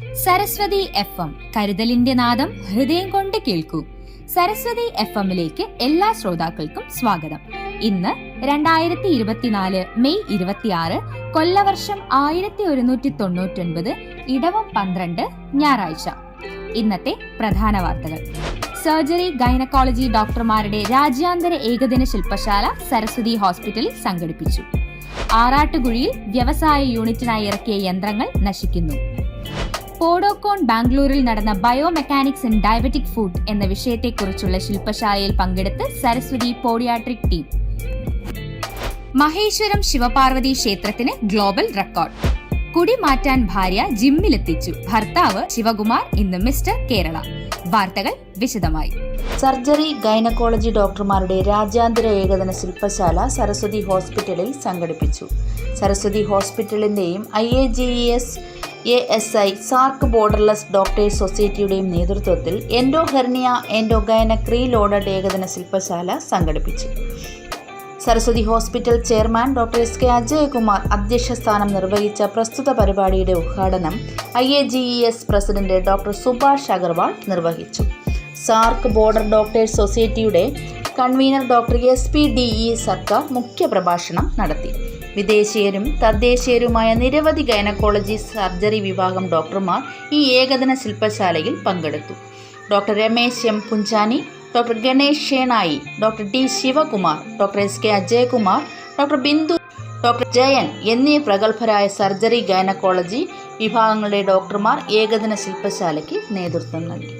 Saraswati F M കരുതലിന്റെ നാദം ഹൃദയം കൊണ്ട് കേൾക്കൂ. സരസ്വതി എഫ് എമ്മിലേക്ക് എല്ലാ ശ്രോതാക്കൾക്കും സ്വാഗതം. ഇന്ന് രണ്ടായിരത്തി ഇരുപത്തിനാല് മെയ് ഇരുപത്തിയാറ് കൊല്ലവർഷം ആയിരത്തി ഒരുന്നൂറ്റി തൊണ്ണൂറ്റൊൻപത് ഇടവം പന്ത്രണ്ട് ഞായറാഴ്ച. ഇന്നത്തെ പ്രധാന വാർത്തകൾ. സർജറി ഗൈനക്കോളജി ഡോക്ടർമാരുടെ രാജ്യാന്തര ഏകദിന ശില്പശാല സരസ്വതി ഹോസ്പിറ്റലിൽ സംഘടിപ്പിച്ചു. ആറാട്ടുകുഴിയിൽ വ്യവസായ യൂണിറ്റിനായി ഇറക്കിയ യന്ത്രങ്ങൾ നശിക്കുന്നു. പോഡോകോൺ ബാംഗ്ലൂരിൽ നടന്ന ബയോമെക്കാനിക്സ് ഇൻ ഡയബറ്റിക് ഫുഡ് എന്ന വിഷയത്തെക്കുറിച്ചുള്ള ശില്പശാലയിൽ പങ്കെടുത്ത് സരസ്വതി പോഡിയാട്രിക് ടീം. മഹേശ്വരം ശിവപാർവതി ക്ഷേത്രത്തിന് ഗ്ലോബൽ റെക്കോർഡ്. കുടി മാറ്റാൻ ഭാര്യ ജിമ്മിലെത്തിച്ചു. ഭർത്താവ് ശിവകുമാർ ഇന്ന് മിസ്റ്റർ കേരള. വാർത്തകൾ വിശദമായി. സർജറി ഗൈനക്കോളജി ഡോക്ടർമാരുടെ രാജ്യാന്തര ഏകദിന ശില്പശാല സരസ്വതി ഹോസ്പിറ്റലിൽ സംഘടിപ്പിച്ചു. Saraswati ഹോസ്പിറ്റലിന്റെയും I A G S A S I SAARC borderless doctors സൊസൈറ്റിയുടെയും നേതൃത്വത്തിൽ എൻഡോ ഹെർണിയ എൻഡോ റീലോഡഡ് ഏകദിന ശില്പശാല സംഘടിപ്പിച്ചു. Saraswathi hospital chairman doctor S K Ajayakumar അധ്യക്ഷ സ്ഥാനം നിർവഹിച്ച പ്രസ്തുത പരിപാടിയുടെ ഉദ്ഘാടനം I A G E S president doctor Subhash Agarwal നിർവഹിച്ചു. സാർക്ക് ബോർഡർ ഡോക്ടേഴ്സ് സൊസൈറ്റിയുടെ convener doctor S P D E Sarkar മുഖ്യപ്രഭാഷണം നടത്തി. വിദേശീയരും തദ്ദേശീയരുമായ നിരവധി ഗൈനക്കോളജി സർജറി വിഭാഗം ഡോക്ടർമാർ ഈ ഏകദിന ശില്പശാലയിൽ പങ്കെടുത്തു. Doctor Ramesh M. Punjani doctor Ganesh Shenoy doctor D Sivakumar doctor S K Ajayakumar doctor Bindu doctor Jayan എന്നീ പ്രഗത്ഭരായ സർജറി ഗൈനക്കോളജി വിഭാഗങ്ങളുടെ ഡോക്ടർമാർ ഏകദിന ശില്പശാലയ്ക്ക് നേതൃത്വം നൽകി.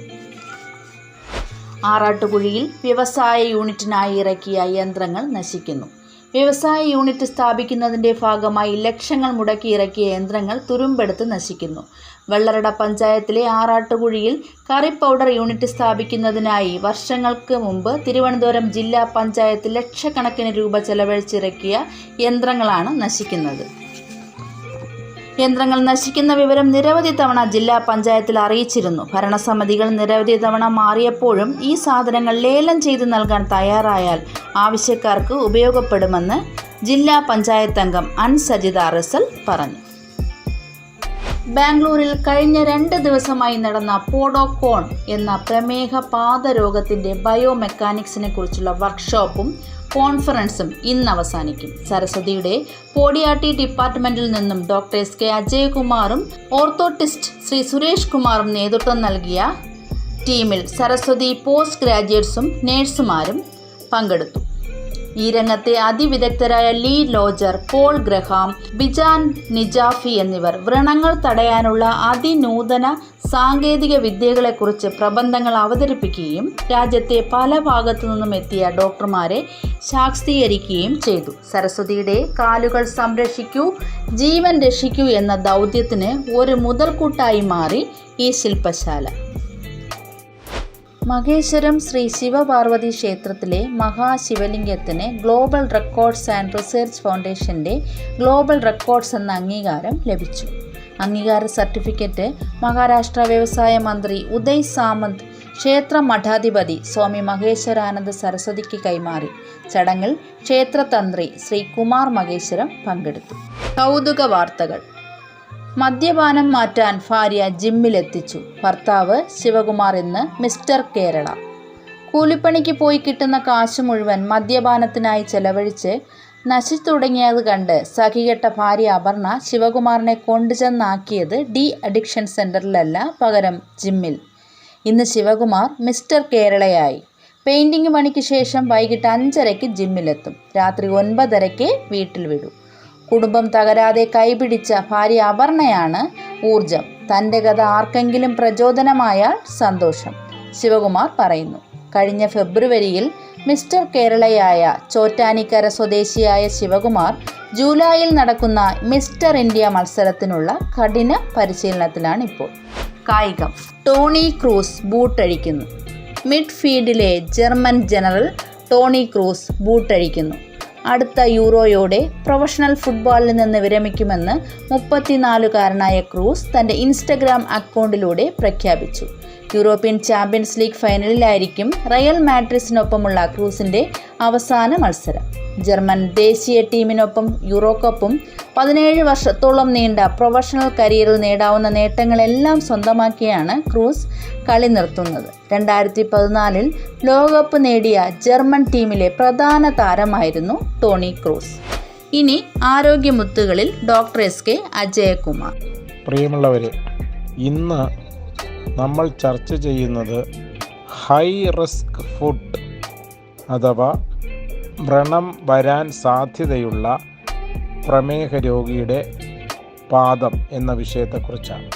ആറാട്ടുകുഴിയിൽ വ്യവസായ യൂണിറ്റിനായി ഇറക്കിയ യന്ത്രങ്ങൾ നശിക്കുന്നു. വ്യവസായ യൂണിറ്റ് സ്ഥാപിക്കുന്നതിന്റെ ഭാഗമായി ലക്ഷങ്ങൾ മുടക്കി ഇറക്കിയ യന്ത്രങ്ങൾ തുരുമ്പെടുത്ത് നശിക്കുന്നു. വെള്ളറട പഞ്ചായത്തിലെ ആറാട്ടുകുഴിയിൽ കറി പൗഡർ യൂണിറ്റ് സ്ഥാപിക്കുന്നതിനായി വർഷങ്ങൾക്ക് മുമ്പ് തിരുവനന്തപുരം ജില്ലാ പഞ്ചായത്ത് ലക്ഷക്കണക്കിന് രൂപ ചെലവഴിച്ചിറക്കിയ യന്ത്രങ്ങളാണ് നശിക്കുന്നത്. യന്ത്രങ്ങൾ നശിക്കുന്ന വിവരം നിരവധി തവണ ജില്ലാ പഞ്ചായത്തിൽ അറിയിച്ചിരുന്നു. ഭരണസമിതികൾ നിരവധി തവണ മാറിയപ്പോഴും ഈ സാധനങ്ങൾ ലേലം ചെയ്ത് നൽകാൻ തയ്യാറായാൽ ആവശ്യക്കാർക്ക് ഉപയോഗപ്പെടുമെന്ന് ജില്ലാ പഞ്ചായത്ത് അംഗം അൻ സജിത റസൽ പറഞ്ഞു. ബാംഗ്ലൂരിൽ കഴിഞ്ഞ രണ്ട് ദിവസമായി നടന്ന പോഡോകോൺ എന്ന പ്രമേഹ പാദരോഗത്തിന്റെ ബയോമെക്കാനിക്സിനെ കുറിച്ചുള്ള വർക്ക്ഷോപ്പും കോൺഫറൻസും ഇന്ന് അവസാനിക്കും. സരസ്വതിയുടെ പോഡിയാട്ടി ഡിപ്പാർട്ട്മെന്റിൽ നിന്നും ഡോക്ടർ എസ് കെ അജയകുമാറും ഓർത്തോട്ടിസ്റ്റ് ശ്രീ സുരേഷ് കുമാറും നേതൃത്വം നൽകിയ ടീമിൽ സരസ്വതി പോസ്റ്റ് ഗ്രാജുവേറ്റ്സും നേഴ്സുമാരും പങ്കെടുത്തു. ഈ രംഗത്തെ അതിവിദഗ്ധരായ Lee Rogers Paul Graham Bijan Najafi എന്നിവർ വ്രണങ്ങൾ തടയാനുള്ള അതിനൂതന സാങ്കേതിക വിദ്യകളെക്കുറിച്ച് പ്രബന്ധങ്ങൾ അവതരിപ്പിക്കുകയും രാജ്യത്തെ പല ഭാഗത്തു നിന്നും എത്തിയ ഡോക്ടർമാരെ ശാക്തീകരിക്കുകയും ചെയ്തു. സരസ്വതിയുടെ കാലുകൾ സംരക്ഷിക്കൂ ജീവൻ രക്ഷിക്കൂ എന്ന ദൗത്യത്തിന് ഒരു മുതൽക്കൂട്ടായി മാറി ഈ ശില്പശാല. മഹേശ്വരം ശ്രീ ശിവപാർവതി ക്ഷേത്രത്തിലെ മഹാശിവലിംഗത്തിന് ഗ്ലോബൽ റെക്കോർഡ്സ് ആൻഡ് റിസർച്ച് ഫൗണ്ടേഷന്റെ ഗ്ലോബൽ റെക്കോർഡ്സ് എന്ന അംഗീകാരം ലഭിച്ചു. അംഗീകാര സർട്ടിഫിക്കറ്റ് മഹാരാഷ്ട്ര വ്യവസായ മന്ത്രി ഉദയ് സാമന്ത് ക്ഷേത്ര മഠാധിപതി സ്വാമി മഹേശ്വരാനന്ദ സരസ്വതിക്ക് കൈമാറി. ചടങ്ങിൽ ക്ഷേത്രതന്ത്രി ശ്രീ കുമാർ മഹേശ്വരം പങ്കെടുത്തു. കൗതുക വാർത്തകൾ മദ്യപാനം മാറ്റാൻ ഭാര്യ ജിമ്മിലെത്തിച്ചു. ഭർത്താവ് ശിവകുമാർ ഇന്ന് മിസ്റ്റർ കേരള. കൂലിപ്പണിക്ക് പോയി കിട്ടുന്ന കാശ് മുഴുവൻ മദ്യപാനത്തിനായി ചെലവഴിച്ച് നശിച്ചു തുടങ്ങിയത് കണ്ട് സഖികെട്ട ഭാര്യ അപർണ ശിവകുമാറിനെ കൊണ്ടുചെന്നാക്കിയത് ഡി അഡിക്ഷൻ സെന്ററിലല്ല പകരം ജിമ്മിൽ. ഇന്ന് ശിവകുമാർ മിസ്റ്റർ കേരളയായി. പെയിന്റിങ് പണിക്ക് ശേഷം വൈകിട്ട് അഞ്ചരയ്ക്ക് ജിമ്മിലെത്തും. രാത്രി ഒൻപതരയ്ക്ക് വീട്ടിൽ വിടും. കുടുംബം തകരാതെ കൈപിടിച്ച ഭാര്യ അപർണയാണ് ഊർജം. തന്റെ കഥ ആർക്കെങ്കിലും പ്രചോദനമായാൽ സന്തോഷം ശിവകുമാർ പറയുന്നു. കഴിഞ്ഞ ഫെബ്രുവരിയിൽ മിസ്റ്റർ കേരളയായ ചോറ്റാനിക്കര സ്വദേശിയായ ശിവകുമാർ ജൂലൈയിൽ നടക്കുന്ന മിസ്റ്റർ ഇന്ത്യ മത്സരത്തിനുള്ള കഠിന പരിശീലനത്തിലാണ് ഇപ്പോൾ കായികം ടോണി ക്രൂസ് ബൂട്ടഴിക്കുന്നു മിഡ്ഫീൽഡിലെ ജർമ്മൻ ജനറൽ ടോണി ക്രൂസ് ബൂട്ടഴിക്കുന്നു അടുത്ത യൂറോയോടെ പ്രൊഫഷണൽ ഫുട്ബോളിൽ നിന്ന് വിരമിക്കുമെന്ന് മുപ്പത്തിനാലുകാരനായ ക്രൂസ് തന്റെ ഇൻസ്റ്റഗ്രാം അക്കൗണ്ടിലൂടെ പ്രഖ്യാപിച്ചു. യൂറോപ്യൻ ചാമ്പ്യൻസ് ലീഗ് ഫൈനലിലായിരിക്കും റയൽ മാഡ്രിസിനൊപ്പമുള്ള ക്രൂസിന്റെ അവസാന മത്സരം. ജർമ്മൻ ദേശീയ ടീമിനൊപ്പം യൂറോ കപ്പും പതിനേഴ് വർഷത്തോളം നീണ്ട പ്രൊഫഷണൽ കരിയറിൽ നേടാവുന്ന നേട്ടങ്ങളെല്ലാം സ്വന്തമാക്കിയാണ് ക്രൂസ് കളി നിർത്തുന്നത്. രണ്ടായിരത്തി പതിനാലിൽ ലോകകപ്പ് നേടിയ ജർമ്മൻ ടീമിലെ പ്രധാന താരമായിരുന്നു ടോണി ക്രൂസ്. ഇനി ആരോഗ്യമുത്തുകളിൽ ഡോക്ടർ എസ് കെ അജയകുമാർ. പ്രിയമുള്ളവരെ ഇന്ന് നമ്മൾ ചർച്ച ചെയ്യുന്നത് ഹൈ റിസ്ക് ഫുഡ് അഥവാ വ്രണം വരാൻ സാധ്യതയുള്ള പ്രമേഹ രോഗിയുടെ പാദം എന്ന വിഷയത്തെക്കുറിച്ചാണ്.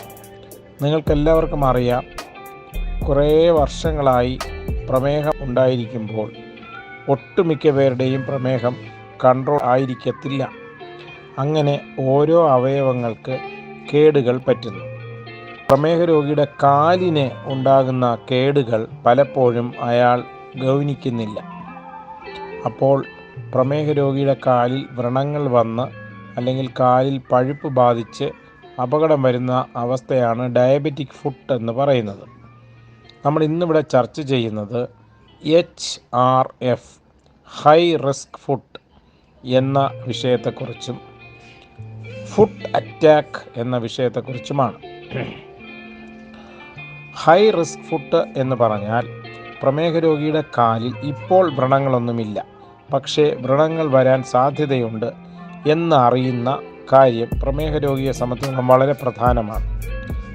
നിങ്ങൾക്കെല്ലാവർക്കും അറിയാം കുറേ വർഷങ്ങളായി പ്രമേഹം ഉണ്ടായിരിക്കുമ്പോൾ ഒട്ടുമിക്ക പേരുടെയും പ്രമേഹം കൺട്രോൾ ആയിരിക്കത്തില്ല. അങ്ങനെ ഓരോ അവയവങ്ങൾക്ക് കേടുകൾ പറ്റുന്നു. പ്രമേഹ രോഗിയുടെ കാലിന് ഉണ്ടാകുന്ന കേടുകൾ പലപ്പോഴും അയാൾ ഗൗനിക്കുന്നില്ല. അപ്പോൾ പ്രമേഹ രോഗിയുടെ കാലിൽ വ്രണങ്ങൾ വന്ന് അല്ലെങ്കിൽ കാലിൽ പഴുപ്പ് ബാധിച്ച് അപകടം വരുന്ന അവസ്ഥയാണ് ഡയബറ്റിക് ഫുട്ട് എന്ന് പറയുന്നത്. നമ്മൾ ഇന്നിവിടെ ചർച്ച ചെയ്യുന്നത് H R F high risk foot എന്ന വിഷയത്തെക്കുറിച്ചും ഫുഡ് അറ്റാക്ക് എന്ന വിഷയത്തെക്കുറിച്ചുമാണ്. ഹൈ റിസ്ക് ഫുഡ് എന്ന് പറഞ്ഞാൽ പ്രമേഹ രോഗിയുടെ കാലിൽ ഇപ്പോൾ വ്രണങ്ങളൊന്നുമില്ല. പക്ഷേ വ്രണങ്ങൾ വരാൻ സാധ്യതയുണ്ട് എന്ന് അറിയുന്ന കാര്യം പ്രമേഹ രോഗിയെ സംബന്ധിച്ചിടത്തോളം വളരെ പ്രധാനമാണ്.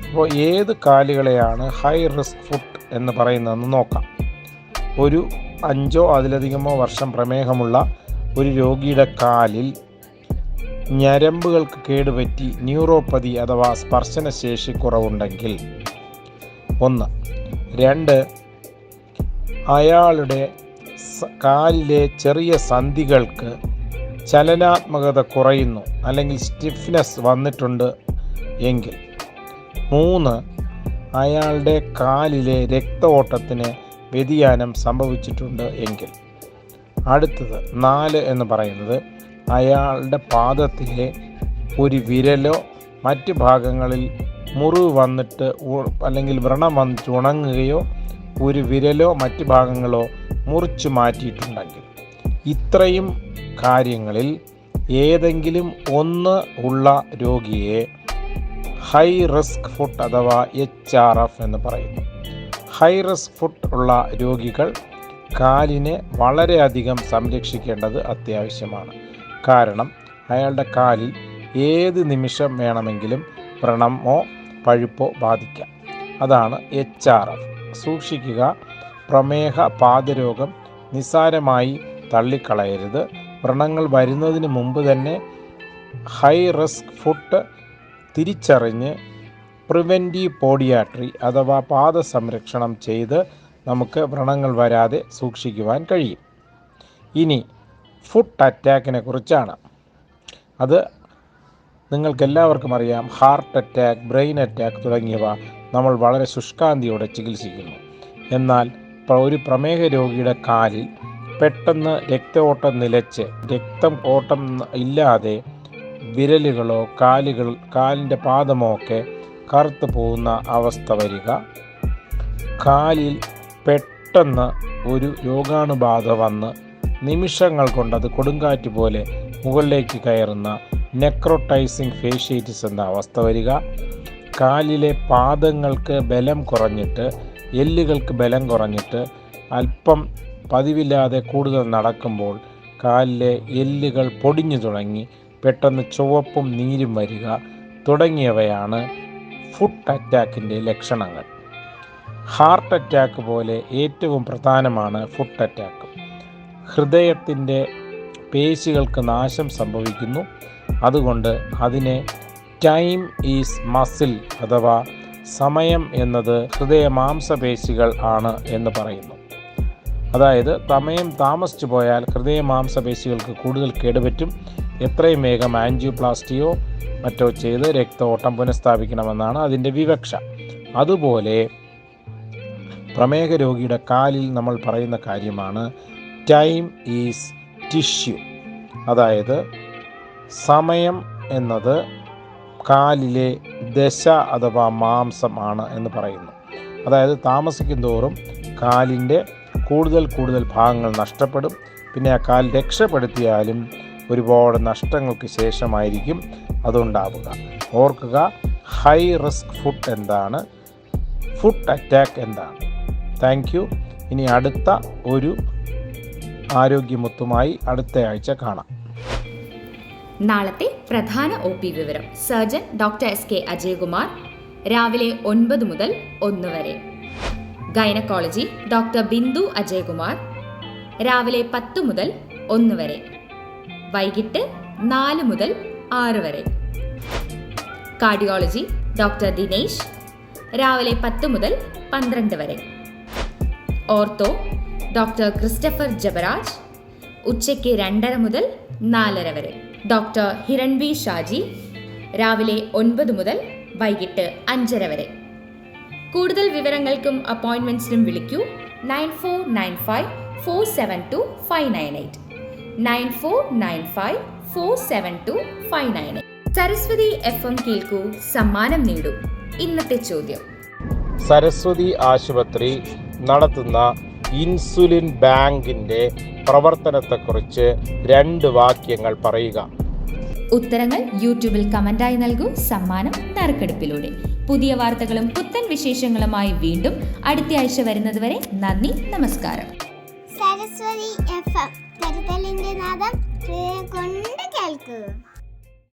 അപ്പോൾ ഏത് കാലുകളെയാണ് ഹൈ റിസ്ക് ഫുഡ് എന്ന് പറയുന്നതെന്ന് നോക്കാം. ഒരു അഞ്ചോ അതിലധികമോ വർഷം പ്രമേഹമുള്ള ഒരു രോഗിയുടെ കാലിൽ ഞരമ്പുകൾക്ക് കേടുപറ്റി ന്യൂറോപ്പതി അഥവാ സ്പർശനശേഷി കുറവുണ്ടെങ്കിൽ ഒന്ന്. രണ്ട് അയാളുടെ കാലിലെ ചെറിയ സന്ധികൾക്ക് ചലനാത്മകത കുറയുന്നു അല്ലെങ്കിൽ സ്റ്റിഫ്നെസ് വന്നിട്ടുണ്ട് എങ്കിൽ. മൂന്ന് അയാളുടെ കാലിലെ രക്തഓട്ടത്തിന് വ്യതിയാനം സംഭവിച്ചിട്ടുണ്ട് എങ്കിൽ. അടുത്തത് നാല് എന്ന് പറയുന്നത് അയാളുടെ പാദത്തിലെ ഒരു വിരലോ മറ്റ് ഭാഗങ്ങളിൽ മുറിവ് വന്നിട്ട് അല്ലെങ്കിൽ വ്രണം വന്നിട്ട് ഉണങ്ങുകയോ ഒരു വിരലോ മറ്റ് ഭാഗങ്ങളോ മുറിച്ചു മാറ്റിയിട്ടുണ്ടെങ്കിൽ ഇത്രയും കാര്യങ്ങളിൽ ഏതെങ്കിലും ഒന്ന് ഉള്ള രോഗിയെ ഹൈ റിസ്ക് ഫുഡ് അഥവാ എച്ച് ആർ എഫ് എന്ന് പറയുന്നു. ഹൈ റിസ്ക് ഫുഡ് ഉള്ള രോഗികൾ കാലിനെ വളരെയധികം സംരക്ഷിക്കേണ്ടത് അത്യാവശ്യമാണ്. കാരണം അയാളുടെ കാലിൽ ഏത് നിമിഷം വേണമെങ്കിലും വ്രണമോ പഴുപ്പോ ബാധിക്കാം. അതാണ് എച്ച് ആർ എഫ് സൂക്ഷിക്കുക. പ്രമേഹ പാദരോഗം നിസ്സാരമായി തള്ളിക്കളയരുത്. വ്രണങ്ങൾ വരുന്നതിന് മുമ്പ് തന്നെ ഹൈ റിസ്ക് ഫുഡ് തിരിച്ചറിഞ്ഞ് പ്രിവെന്റീവ് പോഡിയാട്രി അഥവാ പാദ സംരക്ഷണം ചെയ്ത് നമുക്ക് വ്രണങ്ങൾ വരാതെ സൂക്ഷിക്കുവാൻ കഴിയും. ഇനി ഫുഡ് അറ്റാക്കിനെ കുറിച്ചാണ്. അത് നിങ്ങൾക്കെല്ലാവർക്കും അറിയാം ഹാർട്ട് അറ്റാക്ക് ബ്രെയിൻ അറ്റാക്ക് തുടങ്ങിയവ നമ്മൾ വളരെ ശുഷ്കാന്തിയോടെ ചികിത്സിക്കുന്നു. എന്നാൽ ഒരു പ്രമേഹ രോഗിയുടെ കാലിൽ പെട്ടെന്ന് രക്തഓട്ടം നിലച്ച് രക്തം ഓട്ടം ഇല്ലാതെ വിരലുകളോ കാലുകൾ കാലിന്റെ പാദമോ ഒക്കെ കറുത്തു പോകുന്ന അവസ്ഥ വരിക. കാലിൽ പെട്ടെന്ന് ഒരു രോഗാണുബാധ വന്ന് നിമിഷങ്ങൾ കൊണ്ട് അത് കൊടുങ്കാറ്റ് പോലെ മുകളിലേക്ക് കയറുന്ന നെക്രോട്ടൈസിങ് ഫേഷ്യേറ്റിസ് എന്ന അവസ്ഥ വരിക. കാലിലെ പാദങ്ങൾക്ക് ബലം കുറഞ്ഞിട്ട് എല്ലുകൾക്ക് ബലം കുറഞ്ഞിട്ട് അല്പം പതിവില്ലാതെ കൂടുതൽ നടക്കുമ്പോൾ കാലിലെ എല്ലുകൾ പൊടിഞ്ഞു തുടങ്ങി പെട്ടെന്ന് ചുവപ്പും നീരും വരിക തുടങ്ങിയവയാണ് ഫുഡ് അറ്റാക്കിന്റെ ലക്ഷണങ്ങൾ. ഹാർട്ട് അറ്റാക്ക് പോലെ ഏറ്റവും പ്രധാനമാണ് ഫുഡ് അറ്റാക്ക്. ഹൃദയത്തിന്റെ പേശികൾക്ക് നാശം സംഭവിക്കുന്നു. അതുകൊണ്ട് അതിനെ ടൈം ഈസ് മസിൽ അഥവാ സമയം എന്നത് ഹൃദയ മാംസപേശികൾ ആണ് എന്ന് പറയുന്നു. അതായത് സമയം താമസിച്ചു പോയാൽ ഹൃദയ മാംസപേശികൾക്ക് കൂടുതൽ കേടുപറ്റും. എത്രയും വേഗം ആൻജിയോപ്ലാസ്റ്റിയോ മറ്റോ ചെയ്ത് രക്തഓട്ടം പുനഃസ്ഥാപിക്കണമെന്നാണ് അതിന്റെ വിവക്ഷ. അതുപോലെ പ്രമേഹ രോഗിയുടെ കാലിൽ നമ്മൾ പറയുന്ന കാര്യമാണ് ടൈം ഈസ് ടിഷ്യൂ. അതായത് സമയം എന്നത് കാലിലെ ദശ അഥവാ മാംസം ആണ് എന്ന് പറയുന്നു. അതായത് താമസിക്കും തോറും കാലിന്റെ കൂടുതൽ കൂടുതൽ ഭാഗങ്ങൾ നഷ്ടപ്പെടും. പിന്നെ ആ കാൽ രക്ഷപ്പെടുത്തിയാലും ഒരുപാട് നഷ്ടങ്ങൾക്ക് ശേഷമായിരിക്കും അതുണ്ടാവുക. ഓർക്കുക ഹൈ റിസ്ക് ഫുഡ് എന്താണ്? ഫുഡ് അറ്റാക്ക് എന്താണ്? Thank you. ഇനി അടുത്ത ഒരു ആരോഗ്യമുത്തുമായി അടുത്ത ആഴ്ച കാണാം. നാളത്തെ പ്രധാന ഒ പി വിവരം. Surgeon doctor S K Ajayakumar രാവിലെ ഒൻപത് മുതൽ ഒന്ന് വരെ. ഗൈനക്കോളജി ഡോക്ടർ ബിന്ദു അജയകുമാർ രാവിലെ പത്ത് മുതൽ ഒന്ന് വരെ. വൈകിട്ട് നാല് മുതൽ ആറ് വരെ. കാർഡിയോളജി ഡോക്ടർ ദിനേശ് രാവിലെ പത്ത് മുതൽ പന്ത്രണ്ട് വരെ. ഓർത്തോ ഡോക്ടർ ക്രിസ്റ്റഫർ ജബരാജ് ഉച്ചയ്ക്ക് രണ്ടര മുതൽ നാലര വരെ. ഡോക്ടർ ഹിരൺവി ഷാജി രാവിലെ ഒൻപത് മുതൽ വൈകിട്ട് അഞ്ചര വരെ. കൂടുതൽ വിവരങ്ങൾക്കും അപ്പോയിൻമെന്റ്സിനും വിളിക്കൂ nine four nine five four seven two five nine eight. Nine four nine five four seven two five nine eight. Saraswathi F M കേൾക്കൂ സമ്മാനം നേടൂ. ഇന്നത്തെ ചോദ്യം. സരസ്വതി ആശുപത്രി നടത്തുന്ന ഇൻസുലിൻ ബാങ്കിന്റെ പ്രവർത്തനത്തെക്കുറിച്ച് രണ്ട് വാക്യങ്ങൾ പറയുക. ഉത്തരങ്ങൾ യൂട്യൂബിൽ കമന്റായി നൽകൂ. സമ്മാനം നറുക്കെടുപ്പിലൂടെ. പുതിയ വാർത്തകളും പുത്തൻ വിശേഷങ്ങളുമായി വീണ്ടും അടുത്ത ആഴ്ച വരുന്നതുവരെ നന്ദി നമസ്കാരം. Saraswathi F M. കരുതലിന്റെ നാദം കൊണ്ട് കേൾക്കൂ.